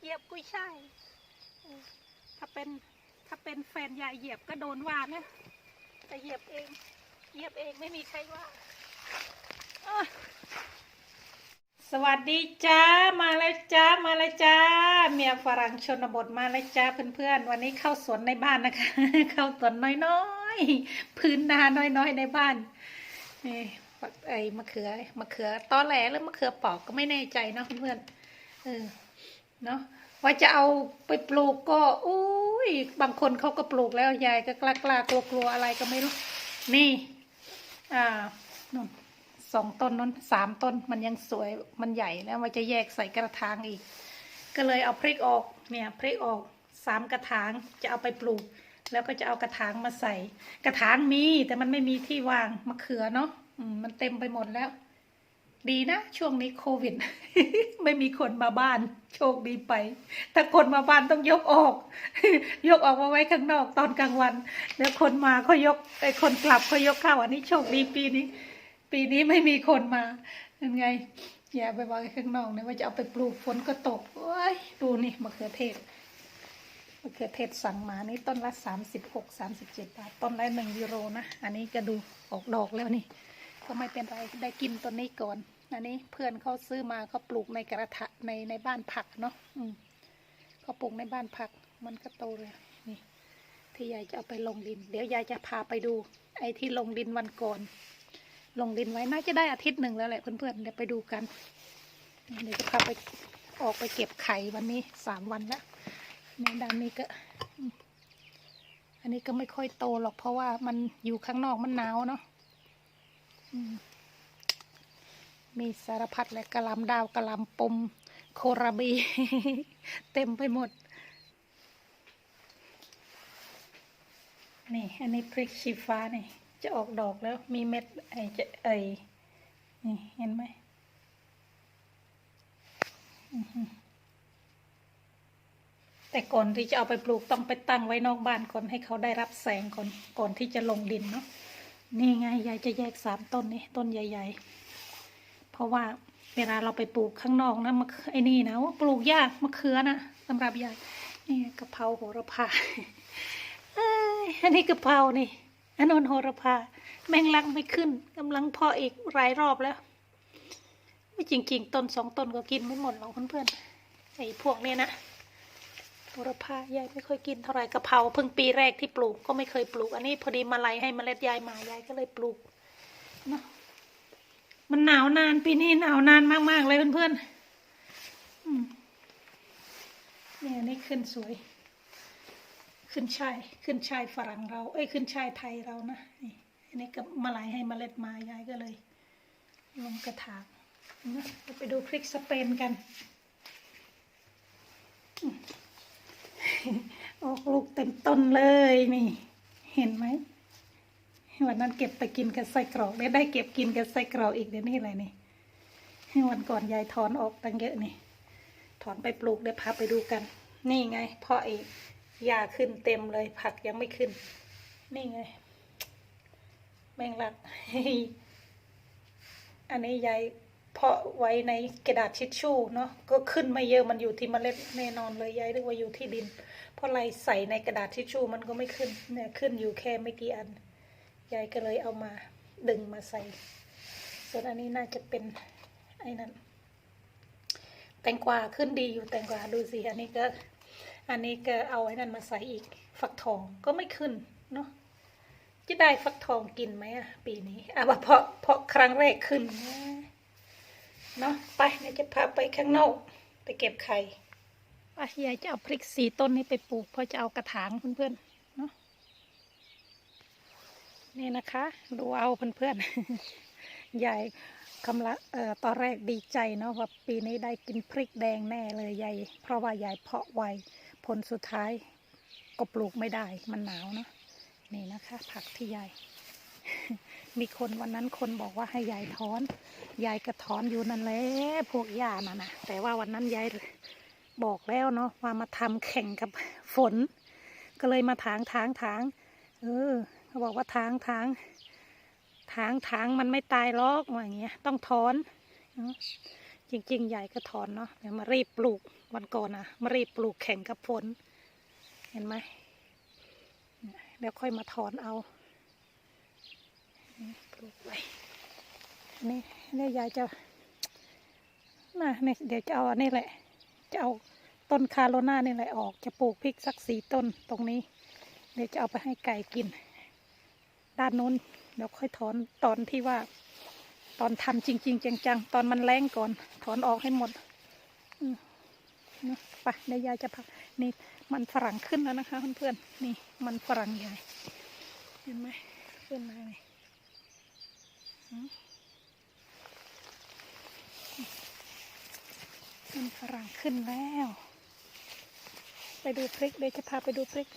เหยียบกุ้ยช่ายถ้าเป็นถ้าเป็นแฟนยายเหยียบก็โดนว่านะแต่เหยียบเอง เหยียบเองไม่มีใครว่าสวัสดีจ้ามาแล้วจ้ามาแล้วจ้า เมียฝรั่งชนบทมาแล้วจ้าเพื่อนๆ วันนี้เข้าสวนในบ้านนะคะ เข้าสวนน้อยๆ พื้นนาน้อยๆในบ้านนี่ไอ้มะเขือมะเขือตอแหลหรือมะเขือปอกก็ไม่แน่ใจเนาะเพื่อนๆเออ เนาะว่าจะเอาไปปลูกก็อุ้ยบางคนเขาก็ปลูกแล้วยายก็กล้ากล้ากลัวกลัวอะไรก็ไม่รู้ นี่ อ่านู่นสองต้นนั้นสามต้นมันยังสวยมันใหญ่แล้วว่าจะแยกใส่กระถางอีก ก็เลยเอาพริกออกเนี่ยพริกออกสามกระถางจะเอาไปปลูก แล้วก็จะเอากระถางมาใส่ กระถางมีแต่มันไม่มีที่วางมะเขือเนาะมันเต็มไปหมดแล้ว ดีนะ ช่วงนี้โควิด ไม่มีคนมาบ้าน โชคดีไป ถ้าคนมาบ้านต้องยกออก ยกออกมาไว้ข้างนอกตอนกลางวันแล้วคนมาเขายกไอ้คนกลับเขายกเข้าอันนี้โชคดีปีนี้ ปีนี้ไม่มีคนมายังไงอย่าไปวางไว้ข้างนอกนะว่าจะเอาไปปลูกฝนก็ตกโอ้ยดูนี่มะเขือเทศมะเขือเทศสั่งมานี่ต้นละสามสิบหกสามสิบเจ็ดบาทต้นละหนึ่งยูโรนะอันนี้ก็ดูออกดอกแล้วนี่ ก็ไม่เป็นไรได้กินต้นนี้ก่อน อันนี้เพื่อนเขาซื้อมาเขาปลูกในกระถางในในบ้านผักเนาะอืมเขาปลูกในบ้านผักมันก็โตเลยนี่ที่ยายจะเอาไปลงดิน เดี๋ยวยายจะพาไปดู ไอ้ที่ลงดินวันก่อน ลงดินไว้น่าจะได้อาทิตย์หนึ่งแล้วแหละเพื่อนๆเดี๋ยวไปดูกันเดี๋ยวจะพาไปออกไปเก็บไข่วันนี้สามวันแล้วในด้านนี้ก็ อันนี้ก็ไม่ค่อยโตหรอกเพราะว่ามันอยู่ข้างนอกมันหนาวเนาะ มีสารพัดเลยกระลำดาวกระลำปม โคราบี เต็มไปหมด นี่ อันนี้พริกชีฟ้านี่ จะออกดอกแล้วมีเม็ดไอจะไอนี่เห็นไหมแต่ก่อนที่จะเอาไปปลูกต้องไปตั้งไว้นอกบ้านก่อนให้เขาได้รับแสงก่อนก่อนที่จะลงดินเนาะ นี่ไงยายจะแยกสามต้นนี่ต้นใหญ่ ๆ เพราะว่าเวลาเราไปปลูกข้างนอกนะมะขือไอ้นี่นะว่าปลูกยากมะเขือนะสำหรับยายนี่กะเพราโหระพาเอ้ยอันนี้กะเพรานี่อันนนโหระพา แมงลักไม่ขึ้นกำลังพาะอีกหลายรอบแล้วไม่จริงๆต้นสองต้นก็กินไม่หมดหรอกเพื่อนๆไอ้พวกเนี้ยนะ ระพายายไม่ค่อยกินเท่าไหร่กะเพราเพิ่งปีแรกที่ปลูกก็ไม่เคยปลูก อันนี้พอดีมาลัยให้เมล็ดยายมายายก็เลยปลูกเนาะมันหนาวนานปีนี้หนาวนานมากๆเลยเพื่อนๆอืมเนี่ยนี่ขึ้นสวย ขึ้นชายขึ้นชายฝรั่งเรา เอ้ยขึ้นชายไทยเรานะนี่อันนี้ก็มาลัยให้เมล็ดมายายก็เลย ลงกระถางนะเราไปดูพริกสเปนกัน ออกลูกเต็มต้นเลยนี่ เห็นไหมวันนั้นเก็บไปกินกับไส้กรอกได้ได้เก็บกินกับไส้กรอกอีกเดี๋ยวนี้อะไรนี่วันก่อนยายถอนออกตั้งเยอะนี่ ถอนไปปลูกเดี๋ยวพาไปดูกัน นี่ไงเพราะไอ้หญ้าขึ้นเต็มเลย ผักยังไม่ขึ้น นี่ไง แมงลัก อันนี้ยาย เพาะไว้ในกระดาษทิชชู่เนาะก็ขึ้นไม่เยอะมันอยู่ที่เมล็ดแน่นอนเลยยายนึกว่าอยู่ที่ดิน เพราะอะไรใส่ในกระดาษทิชชู่มันก็ไม่ขึ้นเนี่ยขึ้นอยู่แค่ไม่กี่อันยายก็เลยเอามาดึงมาใส่ ส่วนอันนี้น่าจะเป็นไอ้นั้นแตงกวาขึ้นดีอยู่แตงกวาดูสิอันนี้ก็ อันนี้ก็เอาไอ้นั่นมาใส่อีก ฟักทองก็ไม่ขึ้นเนาะจะได้ฟักทองกินไหมอะปีนี้อะเพราะเพราะครั้งแรกขึ้นนะ เนาะไปเดี๋ยวจะพาไปข้างนอก ไปเก็บไข่ป้ายายจะเอาพริกสีต้นนี้ไปปลูกเพราะจะเอากระถางเพื่อนๆเนาะนี่นะคะ ดูเอาเพื่อนๆยายกำลังเอ่อตอนแรกดีใจเนาะว่าปีนี้ได้กินพริกแดงแน่เลยยายเพราะว่ายายเพาะไวผลสุดท้ายก็ปลูกไม่ได้มันหนาวเนาะนี่นะคะ ผักที่ยาย มีคนวันนั้นคนบอกว่าให้ยายถอน ยายก็ถอนอยู่นั่นแหละพวกหญ้าน่ะนะแต่ว่าวันนั้นยายบอกแล้วเนาะว่ามาทำแข่งกับฝน ก็เลยมาถางถางถางเออเขาบอกว่าถางถางถางถางมันไม่ตายหรอกว่าอย่างเงี้ย ต้องถอนจริงๆ ใหญ่ก็ถอนเนาะเดี๋ยวมารีบปลูกวันก่อนนะมารีบปลูกแข่งกับฝน เห็นไหมเดี๋ยวค่อยมาถอนเอา ลูกไว้นี่นี่ยายจะนะนี่เดี๋ยวจะเอาอันนี้แหละ จะเอาต้นคาโรนานี่แหละออก จะปลูกพริกสักสี่ต้นตรงนี้ เดี๋ยวจะเอาไปให้ไก่กิน ด้านนู้นเดี๋ยวค่อยถอนตอนที่ว่า ตอนทำจริง ๆ จังๆ ตอนมันแรงก่อน ถอนออกให้หมดนะไปเดี๋ยวยายจะพักนี่มันฝรั่งขึ้นแล้วนะคะเพื่อนๆนี่มันฝรั่งใหญ่เห็นไหมขึ้นมาเลย มันฝรั่งขึ้นแล้ว ไปดูพริก เดี๋ยวจะพาไปดูพริก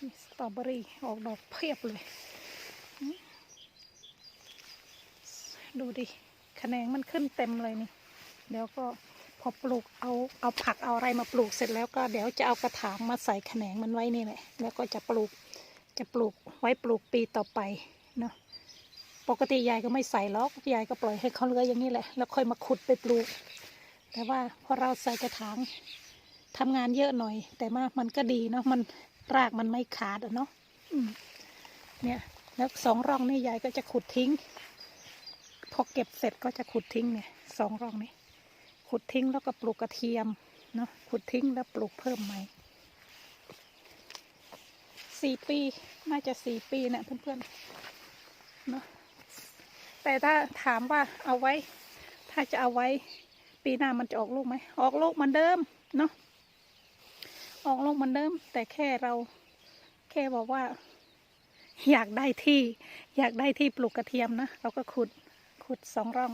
นี่สตรอเบอรี่ออกดอกเพียบเลย ดูดิแขนงมันขึ้นเต็มเลยนี่ เดี๋ยวก็พอปลูกเอาเอาผักเอาอะไรมาปลูกเสร็จแล้วก็เดี๋ยวจะเอากระถางมาใส่แขนงมันไว้นี่แหละ แล้วก็จะปลูก จะปลูกไว้ปลูกปีต่อไปเนาะปกติยายก็ไม่ใส่หรอกยายก็ปล่อยให้เขาเลื้อยอย่างนี้แหละ แล้วค่อยมาขุดไปปลูก แต่ว่าพอเราใส่กระถางทำงานเยอะหน่อย แต่ว่ามันก็ดีเนาะมันรากมันไม่ขาดอะเนาะเนี่ยแล้วสองร่องนี่ยายก็จะขุดทิ้ง พอเก็บเสร็จก็จะขุดทิ้งเนี่ยสองร่องนี้ ขุดทิ้งแล้วก็ปลูกกระเทียมเนาะขุดทิ้งแล้วปลูกเพิ่มใหม่ สี่ปี น่าจะสี่ปีเนี่ยเพื่อนๆเนาะแต่ถ้าถามว่าเอาไว้ ถ้าจะเอาไว้ ปีหน้ามันจะออกลูกไหมออกลูกเหมือนเดิมเนาะออกลูกเหมือนเดิม แต่แค่เราแค่บอกว่า อยากได้ที่ อยากได้ที่ปลูกกระเทียมนะเราก็ขุดขุดสองร่อง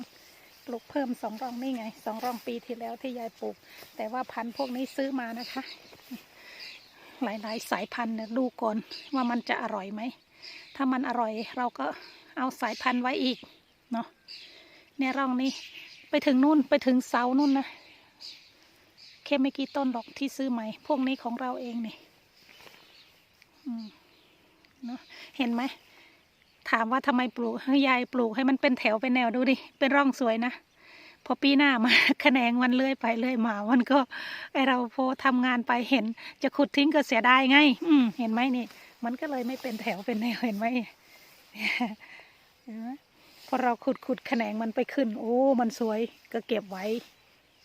ปลูกเพิ่มสองร่องนี่ไงสองร่องปีที่แล้วที่ยายปลูก แต่ว่าพันธุ์พวกนี้ซื้อมานะคะ หลายๆ สายพันธุ์ดูก่อนว่ามันจะอร่อยไหม ถ้ามันอร่อยเราก็เอาสายพันธุ์ไว้อีกเนาะเนี่ร่องนี้ไปถึงนู่นไปถึงเสานู่นนะแค่ไม่กี่ต้นดอกที่ซื้อใหม่ พวกนี้ของเราเองนี่เนาะเห็นไหมถามว่าทำไมปลูกให้ยายปลูกให้มันเป็นแถวเป็นแนวดูดิเป็นร่องสวยนะ พอปีหน้ามาแขนงมันเลื่อยไปเลื่อยมา มันก็ไอเราพอทำงานไปเห็น จะขุดทิ้งก็เสียดายไง อืเห็นไหมนี่ มันก็เลยไม่เป็นแถวเป็นแนวเห็นไหมเนไหมพอเราขุดขุดแขนงมันไปขึ้น โอ้ มันสวยก็เก็บไว้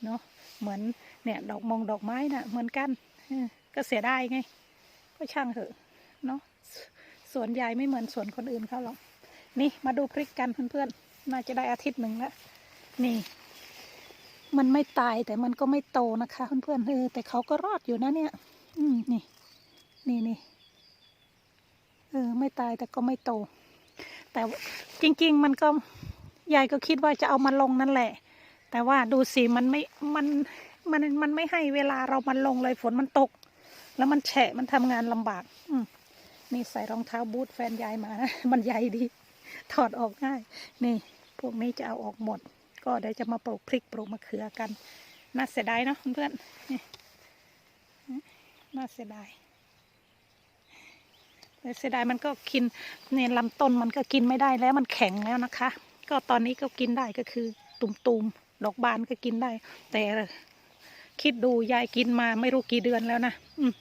เนาะเหมือนเนี่ย ดอกมงดอกไม้น่ะ เหมือนกันก็เสียดายไง ก็ช่างเถอะเนาะสวนยายไม่เหมือนสวนคนอื่นเขาหรอกนี่มาดูพริกกันเพื่อนๆน่าจะได้อาทิตย์หนึ่งแล้วนี่ มันไม่ตายแต่มันก็ไม่โตนะคะเพื่อนๆเออแต่เขาก็รอดอยู่นะเนี่ย อืมนี่ นี่นี่เออ ไม่ตายแต่ก็ไม่โต แต่จริง ๆ มันก็ยายก็คิดว่าจะเอามาลงนั่นแหละ แต่ว่าดูสิมันไม่มันมันมันไม่ให้เวลาเรามันลงเลยฝนมันตก แล้วมันแฉะมันทำงานลำบาก อืมนี่ใส่รองเท้าบูทแฟนยายมามันใหญ่ดี ถอดออกง่าย นี่ พวกนี้จะเอาออกหมด ก็เดี๋ยวจะมาปลูกพริกปลูกมะเขือกัน น่าเสียดายเนาะเพื่อนน่าเสียดายเสียดายมันก็กินเนี่ยลำต้นมันก็กินไม่ได้แล้วมันแข็งแล้วนะคะ ก็ตอนนี้ก็กินได้ก็คือตุ่มๆดอกบานก็กินได้ แต่คิดดูยายกินมาไม่รู้กี่เดือนแล้วนะอืม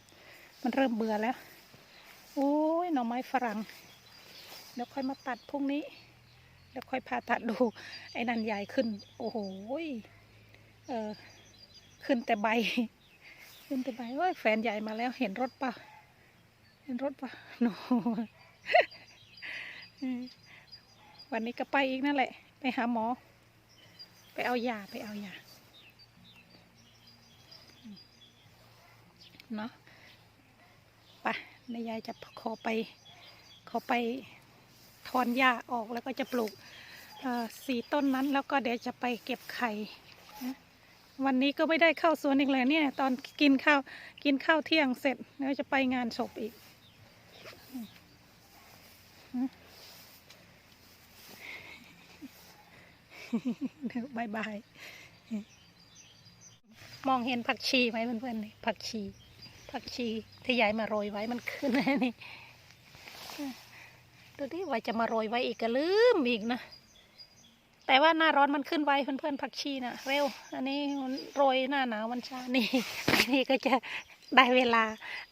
มันเริ่มเบื่อแล้วโอ้ยหน่อไม้ฝรั่งเดี๋ยวค่อยมาตัดพรุ่งนี้ เดี๋ยวค่อยพาตัดดู ไอ้นั่นใหญ่ขึ้น โอ้โหเออขึ้นแต่ใบ ขึ้นแต่ใบเอ้ยแฟนใหญ่มาแล้วเห็นรถปะเห็นรถปะโนเออวันนี้ก็ไปอีกนั่นแหละ ไปหาหมอ ไปเอายาไปเอายาเนาะไปนายยายจะขอไป ขอไป ถอนหญ้าออกแล้วก็จะปลูกเอ่อสีต้นนั้นแล้วก็เดี๋ยวจะไปเก็บไข่นะวันนี้ก็ไม่ได้เข้าสวนอีกเลยเนี่ย ตอนกินข้าวกินข้าวเที่ยงเสร็จแล้วจะไปงานศพอีกอืมเดี๋ยวบายบายมองเห็นผักชีไหมเพื่อนๆนี่ผักชี ผักชีที่ยายมาโรยไว้มันขึ้นแล้วนี่ ดูดิว่าจะมาโรยไว้อีกก็ลืมอีกนะ แต่ว่าหน้าร้อนมันขึ้นไวเพื่อนๆผักชีน่ะ เร็ว อันนี้โรยหน้าหนาวมันช้านี่อันนี้ก็จะได้เวลา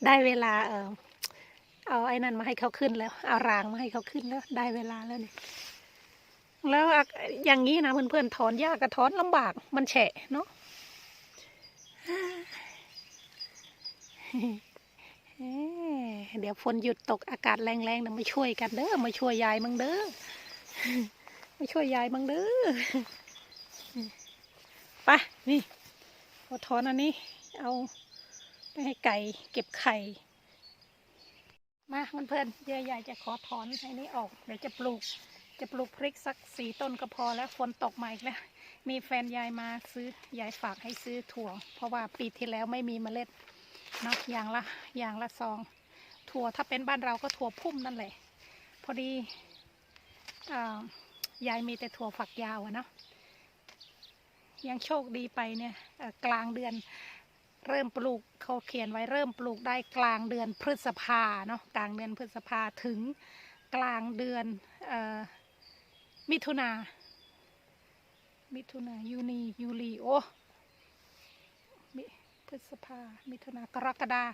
ได้เวลาเออเอาไอ้นั่นมาให้เขาขึ้นแล้ว เอารางมาให้เขาขึ้นแล้ว ได้เวลาแล้วนี่แล้วอย่างนี้นะเพื่อนๆถอนยากกับถอนลำบากมันแฉะเนาะเอ้ เดี๋ยวฝนหยุดตกอากาศแรงๆนะมาช่วยกันเด้อมาช่วยยายมังเด้อมาช่วยยายมังเด้อไปนี่เอถอนอันนี้ เอาไปให้ไก่เก็บไข่ มาเพื่อนๆเดี๋ยยายจะขอถอนให้นี้ออกเดี๋ยวจะปลูก จะปลูกพริกสักสี่ต้นก็พอแล้วฝนตกมาอีกแล้ว มีแฟนยายมาซื้อยายฝากให้ซื้อถั่ว เพราะว่าปีที่แล้วไม่มีเมล็ดเนาะอย่างละอย่างละซอง ถั่วถ้าเป็นบ้านเราก็ถั่วพุ่มนั่นแหละ พอดีอยายมีแต่ถั่วฝักยาวอะเนาะยังโชคดีไปเนี่ยกลางเดือนเริ่มปลูกเขาเขียนไว้เริ่มปลูกได้กลางเดือนพฤษภาเนาะกลางเดือนพฤษภาถึงกลางเดือนออมิถุนา มิถุนายูนียูลีโอมิพฤษภามิถุนากรกฎา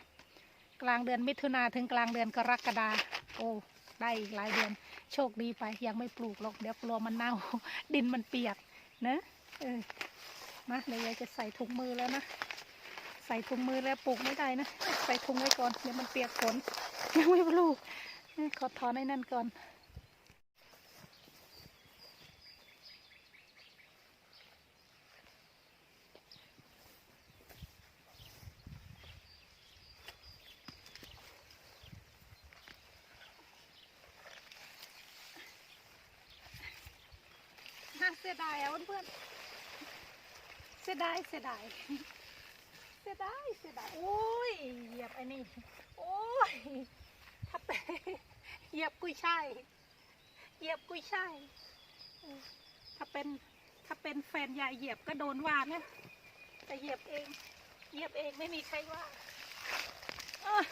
กลางเดือนมิถุนาถึงกลางเดือนกรกฎาโอ้ได้อีกหลายเดือน โชคดีไปยังไม่ปลูกหรอกเดี๋ยวกลัวมันเน่า ดินมันเปียกนะเออมาเดี๋ยวยายจะใส่ถุงมือแล้วนะใส่ถุงมือแล้วปลูกไม่ได้นะ ใส่ถุงไว้ก่อนเดี๋ยวมันเปียกฝนยังไม่ปลูกขอถอนไอ้นั่นก่อน น่าเสียดายอะเพื่อนเสียดายเสียดายเสียดายเสียดายโอ้ยเหยียบไอ้นี่โอ้ยถ้าเป็นเหยียบกุยช่ายเหยียบกุยช่ายถ้าเป็นถ้าเป็นแฟนยายเหยียบก็โดนว่านะแต่เหยียบเองเหยียบเองไม่มีใครว่าเอ้อ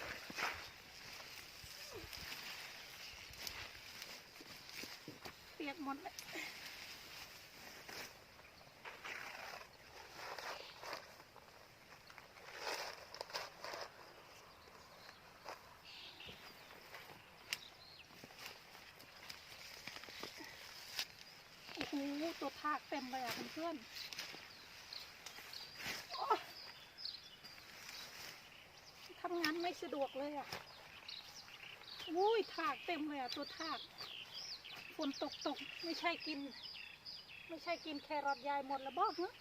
เปียกหมดเลย ตัวทากเต็มเลยอะเพื่อนๆโอ๊ยทำงานไม่สะดวกเลยอะอุ้ยถากเต็มเลยอะตัวถากฝนตกตกไม่ใช่กิน ไม่ใช่กินแครอทยายหมดแล้วบอกเนะ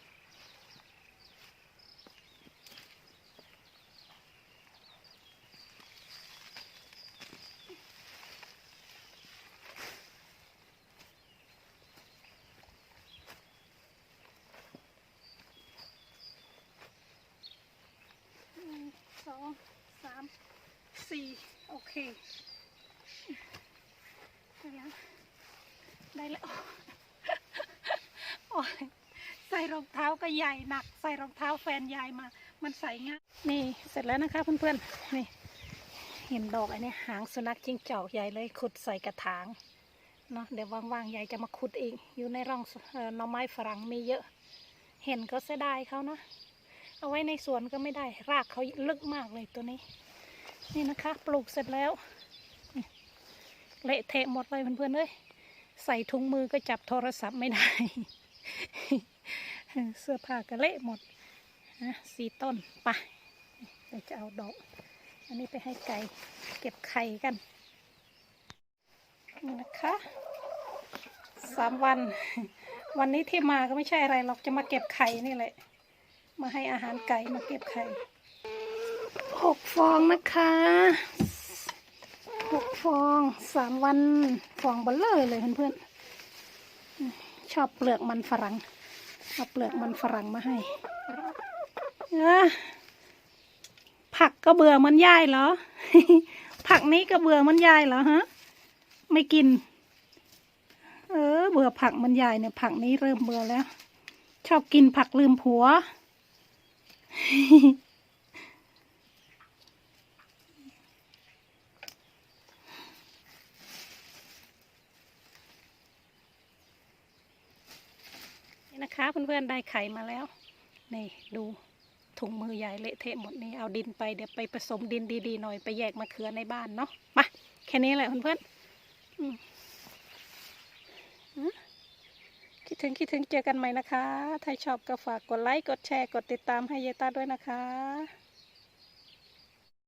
หนึ่งสองสามสี่โอ เคได้แล้วได้แล้วโอ้ยใส่รองเท้าก็ใหญ่หนัก ใส่รองเท้าแฟนยายมา มันใส่ง่ายนี่เสร็จแล้วนะคะเพื่อนๆนี่ เห็นดอกไอ้นี่หางสุนัขจิ้งจอกใหญ่เลยขุดใส่กระถางเนาะเดี๋ยวว่างๆยายจะมาขุดเองอยู่ในร่องหน่อไม้ฝรั่งมีเยอะ เห็นก็เสียดายเขานะเอาไว้ในสวนก็ไม่ได้ รากเขาลึกมากเลยตัวนี้ นี่นะคะ ปลูกเสร็จแล้วเละเทะหมดเลยเพื่อนๆเลยใส่ถุงมือก็จับโทรศัพท์ไม่ได้ เสื้อผ้าก็เละหมดนะสีต้นไปเดี๋ยวจะเอาดอก อันนี้ไปให้ไก่เก็บไข่กันนี่นะคะสามวัน วันนี้ที่มาก็ไม่ใช่อะไรหรอกจะมาเก็บไข่นี่แหละ มาให้อาหารไก่มาเก็บไข่ หกฟองนะคะหกฟองสามวันฟองเบลเลยเลยเพื่อนๆชอบเปลือกมันฝรั่งเอาเปลือกมันฝรั่งมาให้เอ้อผักก็เบื่อมันยายเหรอ ผักนี้ก็เบื่อมันยายเหรอฮะ ไม่กิน เออ เบื่อผักมันยายเนี่ย ผักนี้เริ่มเบื่อแล้ว ชอบกินผักลืมผัว นะคะเพื่อนๆได้ไข่มาแล้ว นี่ดูถุงมือใหญ่เละเทะหมดนี่เอาดินไปเดี๋ยวไปผสมดินดีๆหน่อยไปแยกมะเขือในบ้านเนาะมาแค่นี้แหละเพื่อนๆอืมอืมคิดถึงคิดถึงเจอกันใหม่นะคะ ถ้าชอบก็ฝากกดไลค์กดแชร์กดติดตามให้เยต้าด้วยนะคะ